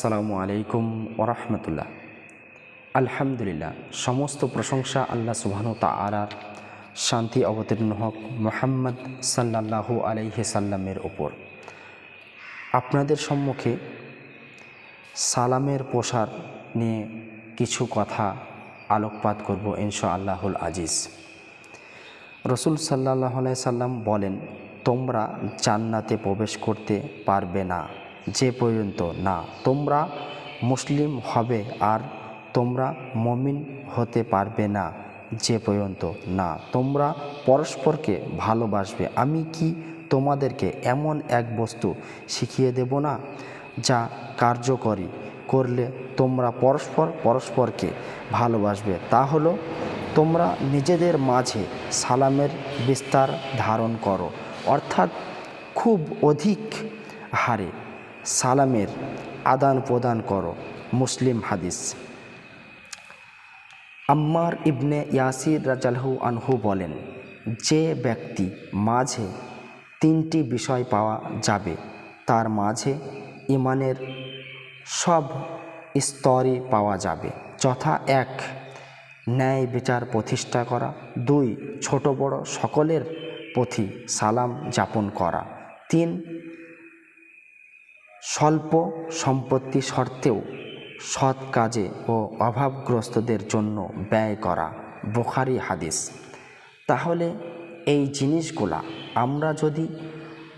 আসসালামু আলাইকুম ওরহমতুল্লাহ। আলহামদুলিল্লাহ, সমস্ত প্রশংসা আল্লাহ সুবহানু তাআলার। শান্তি অবতীর্ণ হক মোহাম্মদ সাল্লাল্লাহু আলাইহি সাল্লামের ওপর আপনাদের সম্মুখে সালামের প্রসার নিয়ে কিছু কথা আলোকপাত করব ইনশা আল্লাহুল আজিজ। রসুল সাল্লাহ সাল্লাম বলেন, তোমরা জান্নাতে প্রবেশ করতে পারবে না। যে পর্যন্ত না, তোমরা মুসলিম হবে আর তোমরা মমিন হতে পারবে না, যে পর্যন্ত না, তোমরা পরস্পরকে ভালোবাসবে। আমি কি তোমাদেরকে এমন এক বস্তু শিখিয়ে দেব না, যা কার্যকরী করলে তোমরা পরস্পর পরস্পরকে ভালোবাসবে? তা হলো, তোমরা নিজেদের মাঝে সালামের বিস্তার ধারণ করো, অর্থাৎ খুব অধিক হারে সালামের আদান প্রদান করো, মুসলিম হাদিস। আম্মার ইবনে ইয়াসির রাজালহু আনহু বলেন, যে ব্যক্তি মাঝে তিনটি বিষয় পাওয়া যাবে, তার মাঝে ইমানের সব স্তরই পাওয়া যাবে। যথা এক, ন্যায় বিচার প্রতিষ্ঠা করা। দুই, ছোট বড় সকলের প্রতি সালাম যাপন করা। তিন স্বল্প সম্পত্তি সত্ত্বেও সৎ কাজে ও অভাবগ্রস্তদের জন্য ব্যয় করা বোখারি হাদিস। তাহলে এই জিনিসগুলা আমরা যদি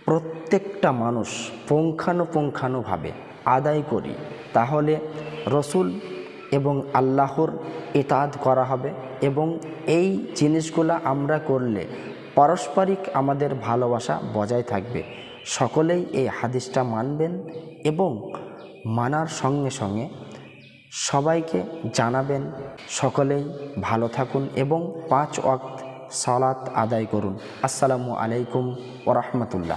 প্রত্যেকটা মানুষ পুঙ্খানুপুঙ্খানুভাবে আদায় করি, তাহলে রসুল এবং আল্লাহর ইতাদ করা হবে এবং এই জিনিসগুলা আমরা করলে পারস্পরিক আমাদের ভালোবাসা বজায় থাকবে। সকলেই এই হাদিসটা মানবেন এবং মানার সঙ্গে সঙ্গে সবাইকে জানাবেন। সকলেই ভালো থাকুন এবং পাঁচ ওয়াক্ত সালাত আদায় করুন। আসসালামু আলাইকুম ওরহমতুল্লাহ